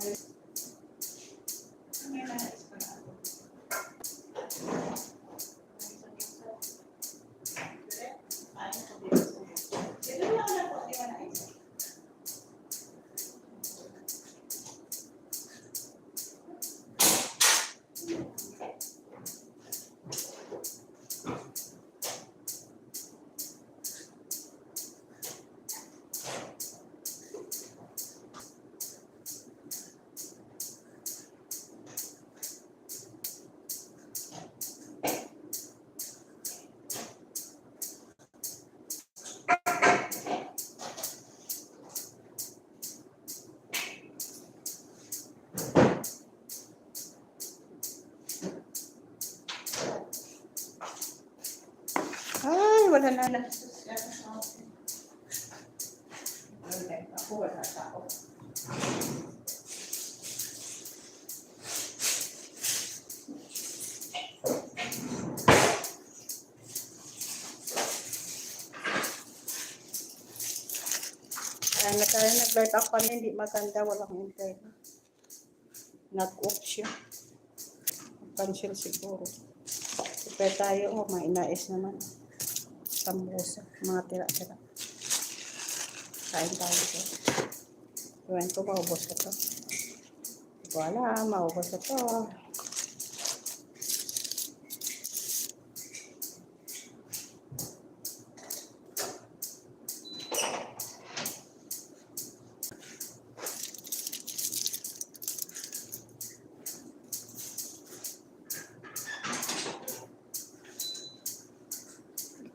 May wala na. Okay, ako wala tao. Ay, na tayo nag-light up kami, hindi maganda, walang internet. Nag-off siya. Cancel siguro. Prepare tayo, oh, may inais naman. Sambusa, mga tira-tira. Kain tayo ito. Iwan ko, maubos ko to. Alam, maubos ko to.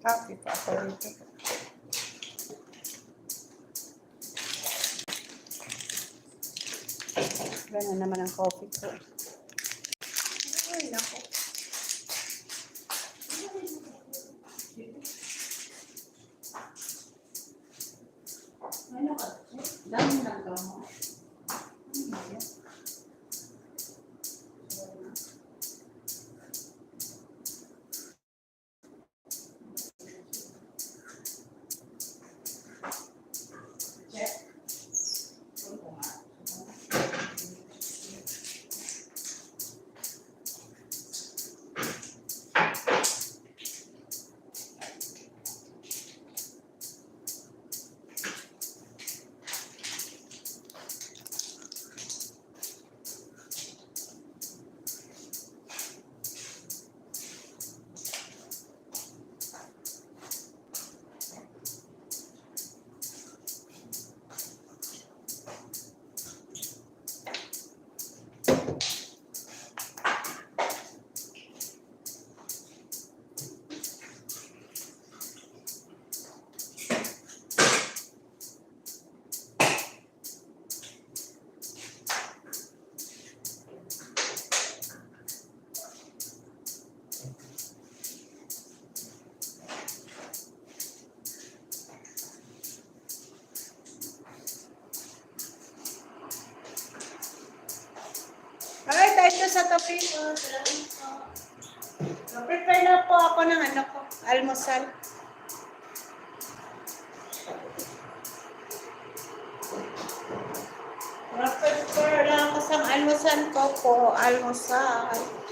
Happy pa ako dito. Ganun naman ang coffee ko. Ay, nako. Ako ng ano ko, almusal. Prepare na ako sa almusal ko po, almusal.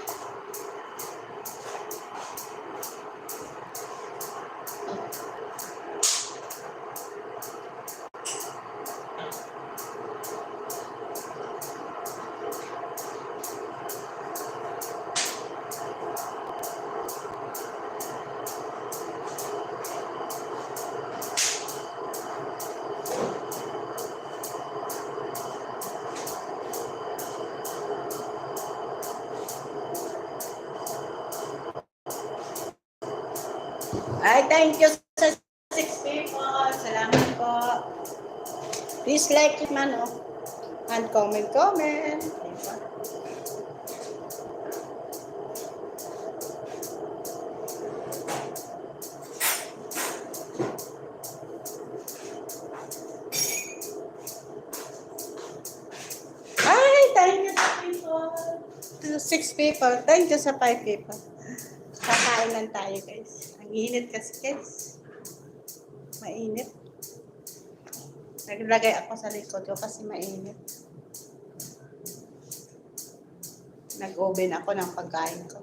Ay, thank you sa 6 people. Salamat po. Please like it man, oh. And comment, comment. Diba? Thank you sa people. To six people. Thank you sa five people. Kakain lang tayo guys. Ang init kasi guys. Mainit. Naglagay ako sa likod ko kasi mainit. Nag-oven ako ng pagkain ko.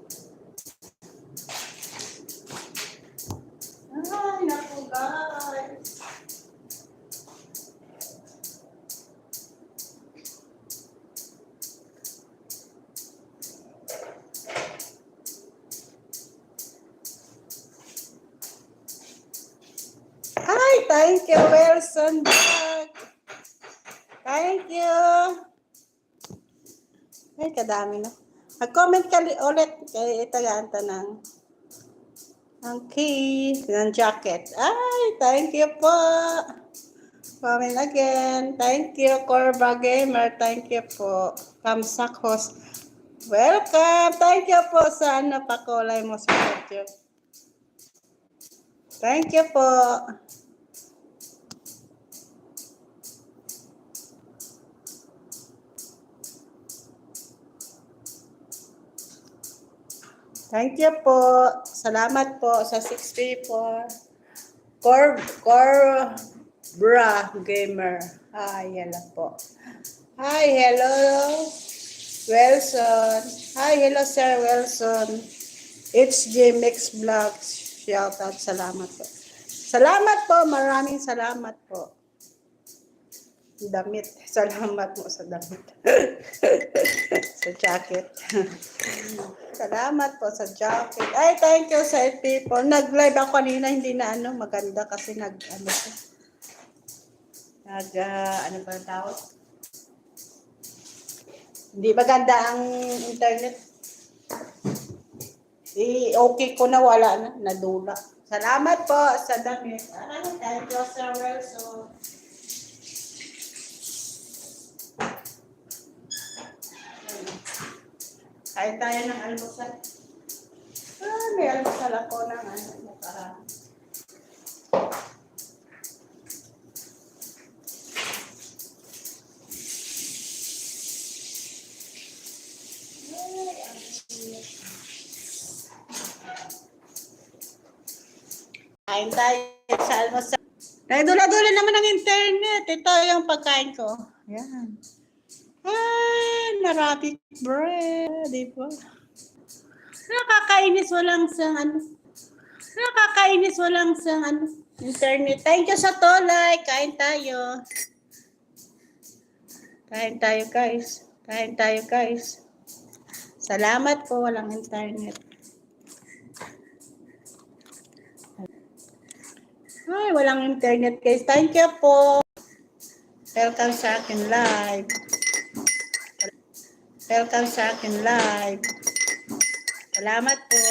You, Wilson. Thank you. Ay, kadami na. Mag-comment ka li- ulit kay itaganta ng ang key ng jacket. Ay, thank you po. Comment again. Thank you, Corba Gamer. Thank you po. Kamsak host. Welcome. Thank you po sa ano pakulay mo sa YouTube. Thank you po. Thank you po. Salamat po sa 6 people. Cor Cor Bra Gamer. Hi, hello po. Hi, hello. Wilson. Hi, hello Sir Wilson. It's J Mix Vlogs. Shout out. Salamat po. Salamat po. Maraming salamat po. Damit. Salamat mo sa damit. sa jacket. Salamat po sa jacket. Ay, thank you sa people. Nag-live ako kanina, hindi na ano, maganda kasi nag, ano. Nag, ah, ano ba ang tawag? Hindi maganda ang internet. Eh, okay ko na, wala na, nadula. Salamat po sa damit. Thank you, Sir Wilson. Kain tayo ng almusal. Ah, may almusal ako ng ano, nakaraan. Ang. Kain tayo sa almusal. Nagdula-dula naman ng internet. Ito yung pagkain ko. Yan. Ah, narapit bread, di ba? Nakakainis walang sa ano. Nakakainis walang sa ano. Internet. Thank you sa tolay. Kain tayo. Kain tayo, guys. Kain tayo, guys. Salamat po, walang internet. Ay, walang internet, guys. Thank you po. Welcome sa akin live. Welcome sa akin live. Salamat po.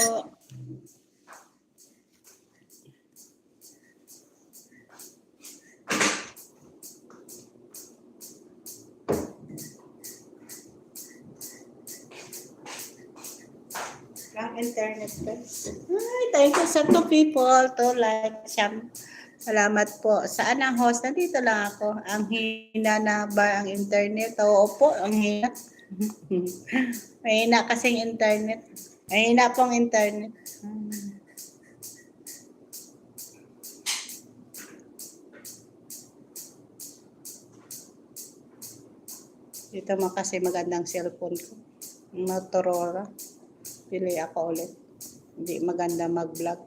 Ang internet guys. Ay, thank you sa two people to like, siyam. Salamat po. Saan ang host? Nandito lang ako. Ang hina na ba ang internet? Oo po, ang hina. Mahina kasing internet. Mahina pong internet. Dito mo kasi magandang cellphone ko. Motorola. Pili ako ulit. Hindi maganda mag-vlog.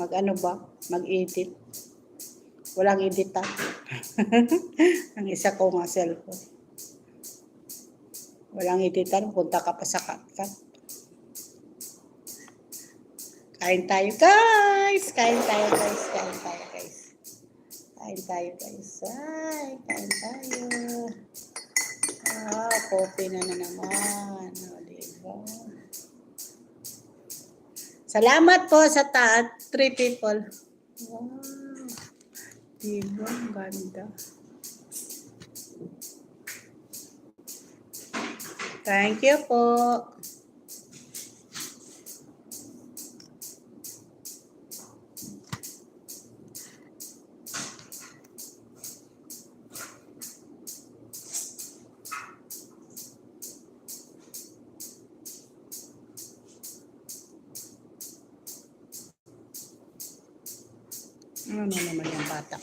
Mag-ano ba? Mag-edit. Walang edit ah. Ang isa ko nga cellphone. Walang editan, punta ka pa sa katkat. Kain tayo guys! Kain tayo guys! Kain tayo guys! Kain tayo guys! Ay, kain tayo! Ah, coffee na na naman. O, diba? Salamat po sa ta three people. Wow. Diba? Ang ganda. Thank you po. Ano naman yung bata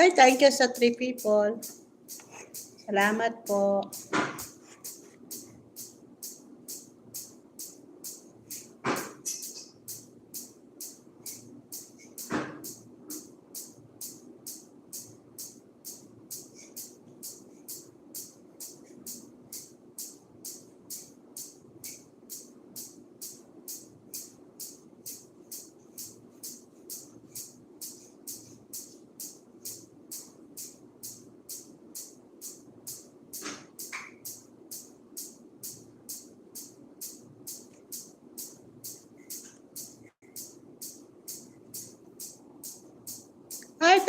Ay, thank you sa three people. Salamat po.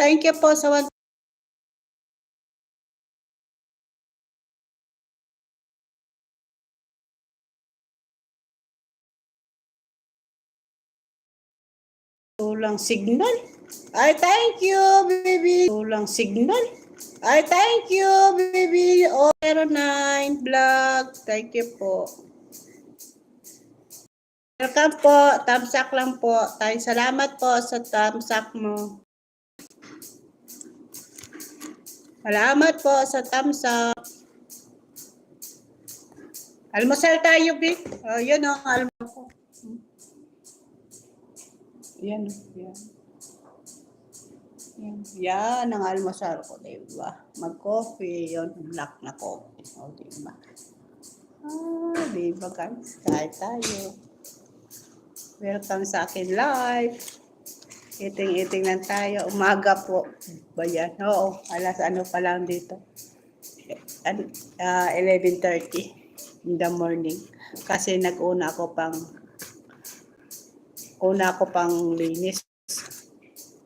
Thank you po sa one. Tulang signal. Ay, thank you, baby. Tulang signal. Ay, thank you, baby. 09 vlog. Thank you po. Welcome po. Thumbs up lang po. Tayo salamat po sa thumbs up mo. Salamat po sa thumbs up. Almusal tayo, Bi. Oh, yun oh, almusal ko. Yan, oh, yan. Yan, yan ang almusal ko, di ba? Mag-coffee, yun, black na coffee. O, di ba? Ah, di ba guys? Kahit tayo. Welcome sa akin live. Iting-iting lang tayo. Umaga po. Ba yan? Oo. Alas ano pa lang dito. An- ah, 11.30 in the morning. Kasi nag-una ako pang una ako pang linis.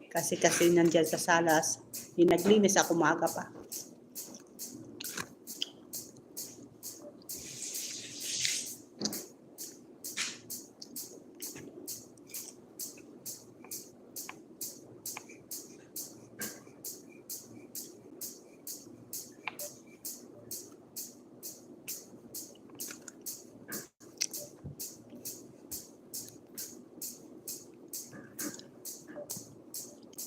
Kasi kasi nandyan sa salas. Yung naglinis ako maaga pa.